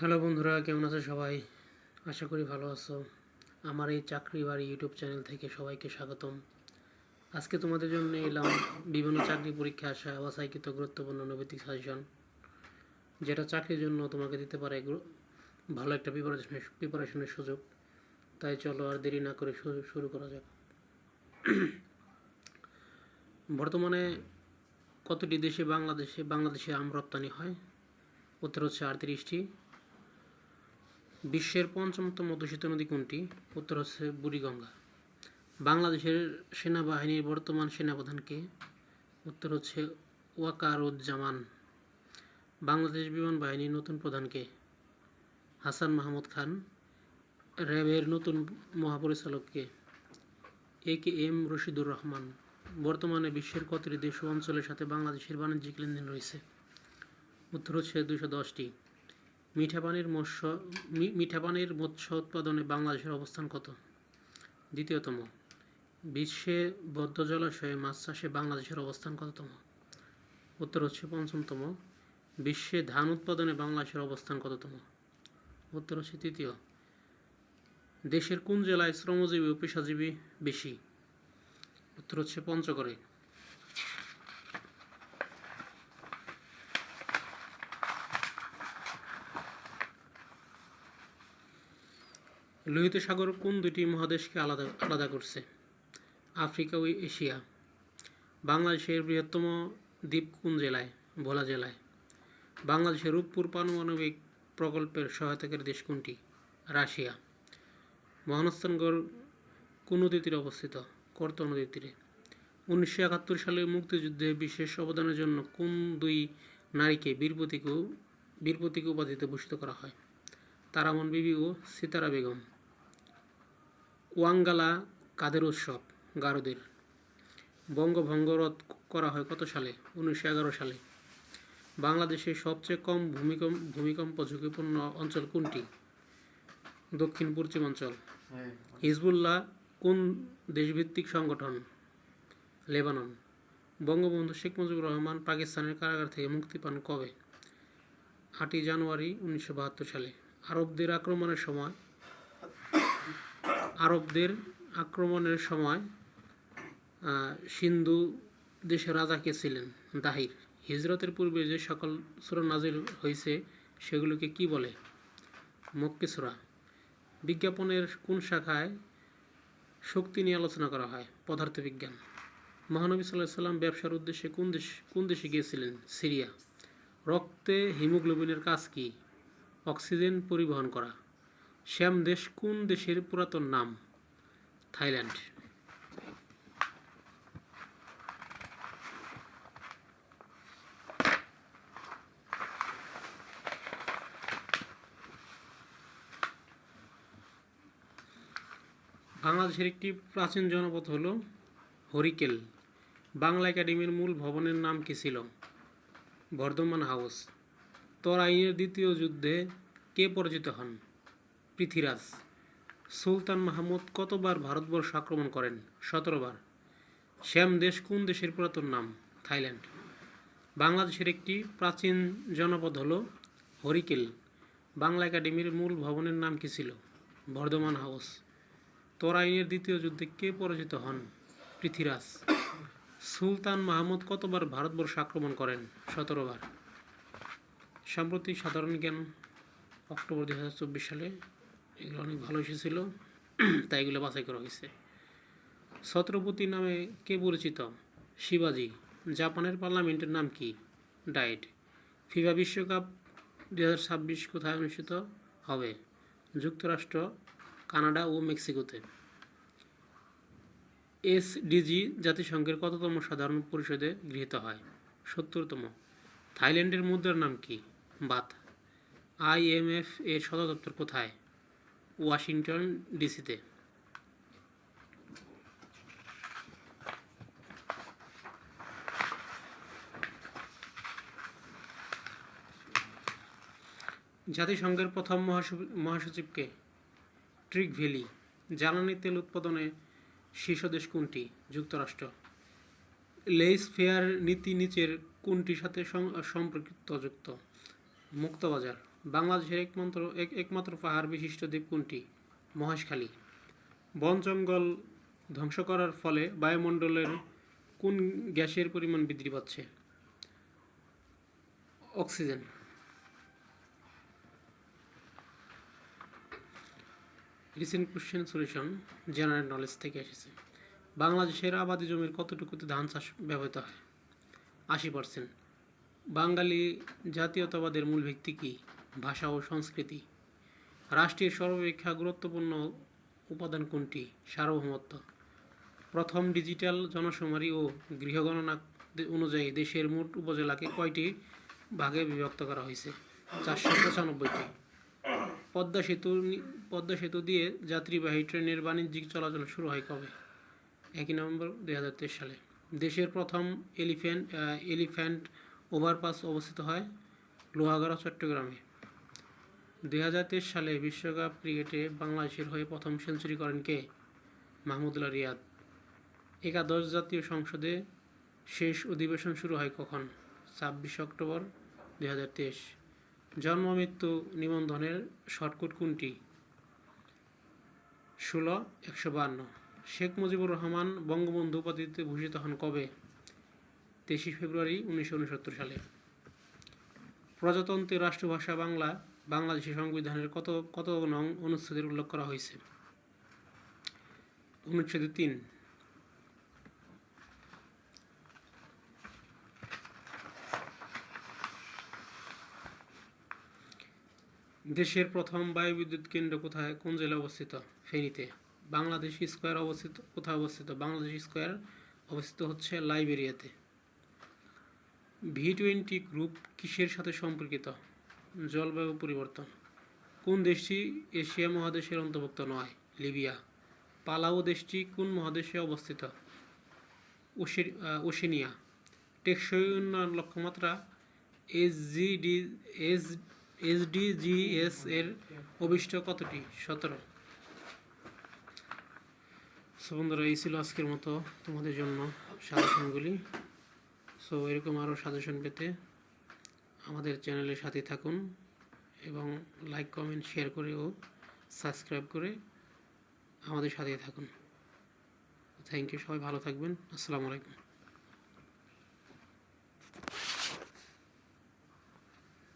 Hello বন্ধুরা, কেমন আছো সবাই? আশা করি ভালো আছো। আমার এই চাকরি বাড়ি ইউটিউব চ্যানেল থেকে সবাইকে স্বাগতম। আজকে তোমাদের জন্য এলাম বিভিন্ন চাকরি পরীক্ষা আসা অবাসাইকৃত গুরুত্বপূর্ণ নৈতিক সাজেশন যেটা চাকরির জন্য তোমাকে দিতে পারে ভালো একটা প্রিপারেশনের প্রিপারেশনের সুযোগ। তাই চলো আর দেরি না করে শুরু করা যাক। বর্তমানে কতটি দেশে বাংলাদেশে বাংলাদেশে আম রপ্তানি হয়? উত্তর হচ্ছে আটত্রিশটি। বিশ্বের পঞ্চমতম দূষিত নদী কোনটি? উত্তর হচ্ছে বুড়িগঙ্গা। বাংলাদেশের সেনাবাহিনীর বর্তমান সেনাপ্রধানকে উত্তর হচ্ছে ওয়াকারুজ্জামান। বাংলাদেশ বিমান বাহিনীর নতুন প্রধানকে হাসান মাহমুদ খান। র্যাবের নতুন মহাপরিচালককে এ কে এম রশিদুর রহমান। বর্তমানে বিশ্বের কতটি দেশ অঞ্চলের সাথে বাংলাদেশের বাণিজ্যিক লেনদেন রয়েছে? উত্তর হচ্ছে দুশো দশটি। মিঠা পানির মৎস্য মি- মিঠা পানির মৎস্য উৎপাদনে বাংলাদেশের অবস্থান কত? দ্বিতীয়তম, বিশ্বে বদ্ধ জলাশয়ে মাছ চাষে বাংলাদেশের অবস্থান কততম? উত্তর হচ্ছে পঞ্চমতম, বিশ্বে ধান উৎপাদনে বাংলাদেশের অবস্থান কততম? উত্তর হচ্ছে তৃতীয়, দেশের কোন জেলায় শ্রমজীবী ও পেশাজীবী বেশি? উত্তর হচ্ছে পঞ্চগড়ে লোহিত সাগর কোন দুটি মহাদেশকে আলাদা আলাদা করছে? আফ্রিকা ও এশিয়া। বাংলাদেশের বৃহত্তম দ্বীপ কোন জেলায়? ভোলা জেলায়। বাংলাদেশের রূপপুর পারমাণবিক প্রকল্পের সহায়তাকারী দেশ কোনটি? রাশিয়া। মহাস্থানগড় কোন নদীর তীরে অবস্থিত? কর্ত নদীর তীরে উনিশশো একাত্তর সালে মুক্তিযুদ্ধে বিশেষ অবদানের জন্য কোন দুই নারীকে বীর প্রতীক বীর প্রতীক উপাধিতে ভূষিত করা হয়? তারামন বিবি ও সিতারা বেগম। ওয়াঙ্গালা কাদের উৎসব? গারোদের। বঙ্গভঙ্গ রদ করা হয় কত সালে? উনিশশো এগারো সালে। বাংলাদেশের সবচেয়ে কম ভূমিকম্প ভূমিকম্প ঝুঁকিপূর্ণ অঞ্চল কোনটি? দক্ষিণ পশ্চিমাঞ্চল। হিজবুল্লাহ কোন দেশভিত্তিক সংগঠন? লেবানন। বঙ্গবন্ধু শেখ মুজিবুর রহমান পাকিস্তানের কারাগার থেকে মুক্তি পান কবে? আটই জানুয়ারি উনিশশো বাহাত্তর সালে। আরবদের আক্রমণের সময়, আরবদের আক্রমণের সময় সিন্ধু দেশের রাজা কে ছিলেন? দাহির হিজরতের পূর্বে যে সকল সুরা নাজিল হয়েছে, সেগুলোকে কি বলে? মক্কে সূরা। বিজ্ঞাপনের কোন শাখায় শক্তি নিয়ে আলোচনা করা হয়? পদার্থবিজ্ঞান। মহানবী সাল্লাহ সাল্লাম ব্যবসার উদ্দেশ্যে কোন দেশ, কোন দেশে গিয়েছিলেন? সিরিয়া। রক্তে হিমোগ্লোবিনের কাজ কি? অক্সিজেন পরিবহন করা। শ্যাম দেশ কোন দেশের পুরাতন নাম? থাইল্যান্ড। বাংলাদেশের একটি প্রাচীন জনপদ হল হরিকেল। বাংলা একাডেমির মূল ভবনের নাম কি ছিল? বর্ধমান হাউস। তরাইনের দ্বিতীয় যুদ্ধে কে পরাজিত হন? পৃথ্বীরাজ সুলতান মাহমুদ কতবার ভারতবর্ষ আক্রমণ করেন? সতেরোবার। শ্যাম দেশ কোন দেশের পুরাতন নাম? থাইল্যান্ড। বাংলাদেশের একটি প্রাচীন জনপদ হল হরিকেল। বাংলা একাডেমির মূল ভবনের নাম কি ছিল? বর্ধমান হাউস। তরাইনের দ্বিতীয় যুদ্ধে কে পরাজিত হন? পৃথ্বীরাজ সুলতান মাহমুদ কতবার ভারতবর্ষ আক্রমণ করেন? সতেরোবার। সাম্প্রতিক সাধারণ জ্ঞান অক্টোবর দুই হাজার চব্বিশ সালে এগুলো অনেক ভালো এসেছিল, তাই এগুলো বাছাই করা হয়েছে। ছত্রপতি নামে কে পরিচিত? শিবাজি। জাপানের পার্লামেন্টের নাম কি? ডায়েট। ফিফা বিশ্বকাপ দুই হাজার ছাব্বিশ কোথায় অনুষ্ঠিত হবে? যুক্তরাষ্ট্র, কানাডা ও মেক্সিকোতে। এসডিজি জাতিসংঘের কততম সাধারণ পরিষদে গৃহীত হয়? সত্তরতম। থাইল্যান্ডের মুদ্রার নাম কি? বাত আইএমএফ এর সদর দপ্তর কোথায়? ওয়াশিংটন, ডিসিতে। জাতিসংঘের প্রথম মহাসচিব মহাসচিবকে ট্রিক ভ্যালি, জ্বালানি তেল উৎপাদনে শীর্ষ দেশ কোনটি? যুক্তরাষ্ট্র। লেইস ফেয়ার নীতি নিচের কোনটির সাথে সম্পর্কিত যুক্ত? মুক্তবাজার, বাংলাদেশের একমাত্র এক একমাত্র পাহাড় বিশিষ্ট দ্বীপ কোনটি? মহেশখালী। বন জঙ্গল ধ্বংস করার ফলে বায়ুমণ্ডলের কোন গ্যাসের পরিমাণ বৃদ্ধি পাচ্ছে? Oxygen. Recent question solution, general knowledge থেকে এসেছে। বাংলাদেশের আবাদি জমির কতটুকুতে ধান চাষ ব্যবহৃত হয়? আশি পার্সেন্ট। বাঙালি জাতীয়তাবাদের মূল ভিত্তি কী? ভাষা ও সংস্কৃতি। রাষ্ট্রের সর্বাপেক্ষা গুরুত্বপূর্ণ উপাদান কোনটি? সার্বভৌমত্ব। প্রথম ডিজিটাল জনশুমারি ও গৃহগণনা অনুযায়ী দেশের মোট উপজেলাকে কয়টি ভাগে বিভক্ত করা হয়েছে? চারশো পঁচানব্বইটি। পদ্মা সেতু পদ্মা সেতু দিয়ে যাত্রীবাহী ট্রেনের বাণিজ্যিক চলাচল শুরু হয় কবে? একই নভেম্বর দুই হাজার তেইশ সালে। দেশের প্রথম এলিফ্যান্ট এলিফ্যান্ট ওভারপাস অবস্থিত হয় লোহাগড়া, চট্টগ্রামে। দুই হাজার তেইশ সালে বিশ্বকাপ ক্রিকেটে বাংলাদেশের হয়ে প্রথম সেঞ্চুরি করেন কে? মাহমুদুল্লাহ রিয়াদ। একাদশ জাতীয় সংসদে শেষ অধিবেশন শুরু হয় কখন? ছাব্বিশ অক্টোবর দুই হাজার তেইশ। জন্ম, মৃত্যু, নিবন্ধনের শর্টকট কোনটি? ষোলো, একশো বান্ন শেখ মুজিবুর রহমান বঙ্গবন্ধু উপাধিতে ভূষিত হন কবে? তেইশে ফেব্রুয়ারি উনিশশো উনসত্তর সালে। প্রজাতন্ত্রের রাষ্ট্রভাষা বাংলা বাংলাদেশের সংবিধানের কত কত নং অনুচ্ছেদের উল্লেখ করা হয়েছে? অনুচ্ছেদ তিন। দেশের প্রথম বায়ুবিদ্যুৎ কেন্দ্র কোথায়? কোন জেলায় অবস্থিত? ফেনীতে। বাংলাদেশ স্কোয়ার অবস্থিত, কোথায় অবস্থিত? বাংলাদেশ স্কোয়ার অবস্থিত হচ্ছে লাইবেরিয়াতে। ভি টোয়েন্টি গ্রুপ কিসের সাথে সম্পর্কিত? জলবায়ু পরিবর্তন। কোন দেশটি এশিয়া মহাদেশের অন্তর্ভুক্ত নয়? লিবিয়া। পালাউ দেশটি কোন মহাদেশে অবস্থিত? ওশেনিয়া। টেকসই উন্নয়ন লক্ষ্যমাত্রা এসজিডি এস এসডিজিএস এর অভিষ্ট কতটি? সতেরো। সো বন্ধুরা, এই ছিল আজকের মতো তোমাদের জন্য সাজেশনগুলি। সো এরকম আরও সাজেশন পেতে আমাদের চ্যানেলের সাথে থাকুন এবং লাইক কমেন্ট শেয়ার করে ও সাবস্ক্রাইব করে আমাদের সাথে থাকুন। থ্যাংক ইউ সবাই ভালো থাকবেন। আসসালামু আলাইকুম।